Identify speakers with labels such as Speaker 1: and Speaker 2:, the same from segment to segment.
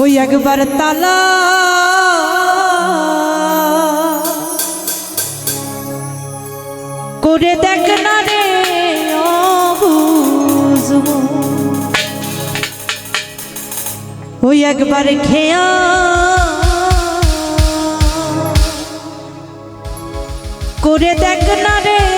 Speaker 1: ওই একবার তালা করে দেখ না রে অবুঝবো। ওই একবার খেয়া করে দেখ না রে।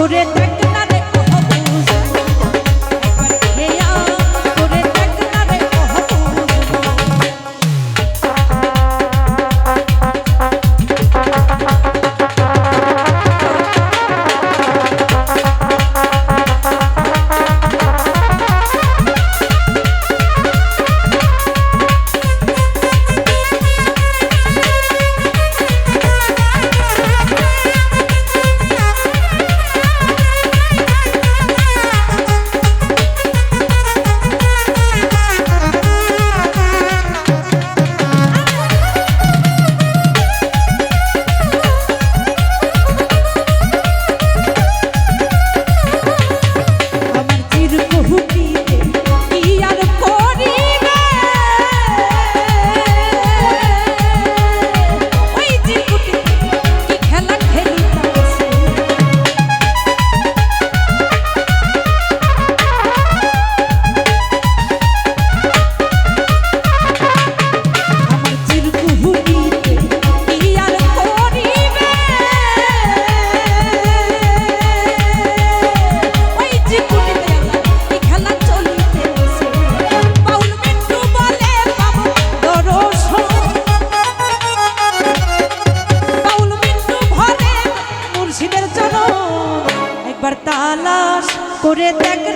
Speaker 1: করে থাকি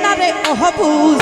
Speaker 1: না রে অহবুজ।